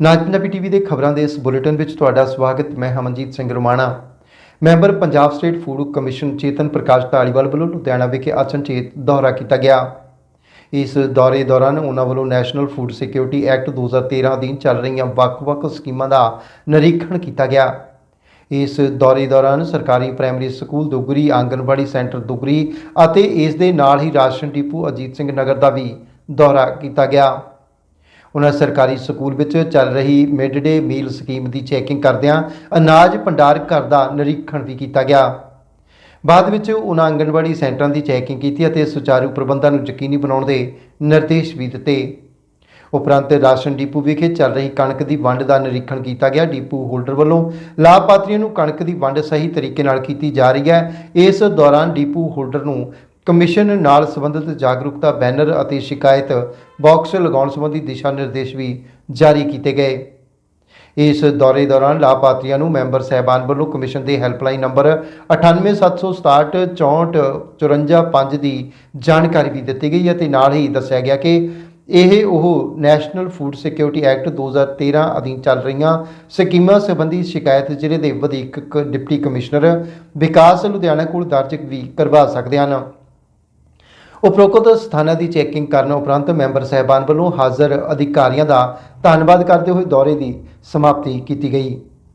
ਨਾਜ Punjabi TV ਦੇ ਖਬਰਾਂ ਦੇ ਇਸ ਬੁਲੇਟਿਨ ਵਿੱਚ ਤੁਹਾਡਾ ਸਵਾਗਤ। ਮੈਂ Hamanjeet Singh Romana. Member Punjab state food commission Chetan Parkash Dhaliwal ਵੱਲੋਂ ਲੁਧਿਆਣਾ ਵਿਖੇ ਅਚਨਚੇਤ ਦੌਰਾ ਕੀਤਾ ਗਿਆ। ਇਸ ਦੌਰੇ ਦੌਰਾਨ ਉਹਨਾਂ ਵੱਲੋਂ ਨੈਸ਼ਨਲ ਫੂਡ ਸਿਕਿਉਰਿਟੀ ਐਕਟ 2013 ਅਧੀਨ ਚੱਲ ਰਹੀਆਂ ਵੱਖ-ਵੱਖ ਸਕੀਮਾਂ ਦਾ ਨਿਰੀਖਣ ਕੀਤਾ ਗਿਆ। ਇਸ ਦੌਰੇ ਦੌਰਾਨ ਸਰਕਾਰੀ primary school Dugri, anganwadi centre Dugri ਅਤੇ ਇਸ ਦੇ ਨਾਲ ਹੀ ਰਾਸ਼ਨ ਡਿਪੂ ਅਜੀਤ ਸਿੰਘ ਨਗਰ ਦਾ ਵੀ ਦੌਰਾ ਕੀਤਾ ਗਿਆ। ਉਹਨਾਂ ਸਰਕਾਰੀ ਸਕੂਲ ਵਿੱਚ ਚੱਲ ਰਹੀ ਮਿਡ ਡੇ ਮੀਲ ਸਕੀਮ ਦੀ ਚੈਕਿੰਗ ਕਰਦਿਆਂ ਅਨਾਜ ਭੰਡਾਰ ਘਰ ਦਾ ਨਿਰੀਖਣ ਵੀ ਕੀਤਾ ਗਿਆ। ਬਾਅਦ ਵਿੱਚ ਉਹਨਾਂ ਆਂਗਣਵਾੜੀ ਸੈਂਟਰਾਂ ਦੀ ਚੈਕਿੰਗ ਕੀਤੀ ਅਤੇ ਸੁਚਾਰੂ ਪ੍ਰਬੰਧਾਂ ਨੂੰ ਯਕੀਨੀ ਬਣਾਉਣ ਦੇ ਨਿਰਦੇਸ਼ ਵੀ ਦਿੱਤੇ। ਉਪਰੰਤ ਰਾਸ਼ਨ ਡਿਪੂ ਵਿਖੇ ਚੱਲ ਰਹੀ ਕਣਕ ਦੀ ਵੰਡ ਦਾ ਨਿਰੀਖਣ ਕੀਤਾ ਗਿਆ। ਡਿਪੂ ਹੋਲਡਰ ਵੱਲੋਂ ਲਾਭਪਾਤਰੀਆਂ ਨੂੰ ਕਣਕ ਦੀ ਵੰਡ ਸਹੀ ਤਰੀਕੇ ਨਾਲ ਕੀਤੀ ਜਾ ਰਹੀ ਹੈ। ਇਸ ਦੌਰਾਨ ਡਿਪੂ ਹੋਲਡਰ ਨੂੰ ਕਮਿਸ਼ਨ ਨਾਲ ਸੰਬੰਧਿਤ ਜਾਗਰੂਕਤਾ ਬੈਨਰ ਅਤੇ ਸ਼ਿਕਾਇਤ ਬਾਕਸ ਲਗਾਉਣ ਸੰਬੰਧੀ ਦਿਸ਼ਾ ਨਿਰਦੇਸ਼ ਵੀ ਜਾਰੀ ਕੀਤੇ ਗਏ। ਇਸ ਦੌਰੇ ਦੌਰਾਨ ਲਾਭਪਾਤਰੀਆਂ ਨੂੰ ਮੈਂਬਰ ਸਹਿਬਾਨ ਵੱਲੋਂ ਕਮਿਸ਼ਨ ਦੇ ਹੈਲਪਲਾਈਨ ਨੰਬਰ 98767 6454 ਦੀ ਜਾਣਕਾਰੀ ਵੀ ਦਿੱਤੀ ਗਈ ਅਤੇ ਨਾਲ ਹੀ ਦੱਸਿਆ ਗਿਆ ਕਿ ਇਹ ਉਹ ਨੈਸ਼ਨਲ ਫੂਡ ਸਿਕਿਉਰਿਟੀ ਐਕਟ 2013 ਅਧੀਨ ਚੱਲ ਰਹੀਆਂ ਸਕੀਮਾਂ ਸੰਬੰਧੀ ਸ਼ਿਕਾਇਤ ਜ਼ਿਲ੍ਹੇ ਦੇ ਵਧੀਕ ਕ- ਡਿਪਟੀ ਕਮਿਸ਼ਨਰ ਵਿਕਾਸ ਲੁਧਿਆਣਾ ਕੋਲ ਦਰਜ ਵੀ ਕਰਵਾ ਸਕਦੇ ਹਨ। ਉਪਰੋਕਤ ਸਥਾਨਾਂ ਦੀ ਚੈਕਿੰਗ ਕਰਨ ਉਪਰੰਤ ਮੈਂਬਰ ਸਹਿਬਾਨ ਵੱਲੋਂ ਹਾਜ਼ਰ ਅਧਿਕਾਰੀਆਂ ਦਾ ਧੰਨਵਾਦ ਕਰਦੇ ਹੋਏ ਦੌਰੇ ਦੀ ਸਮਾਪਤੀ ਕੀਤੀ ਗਈ।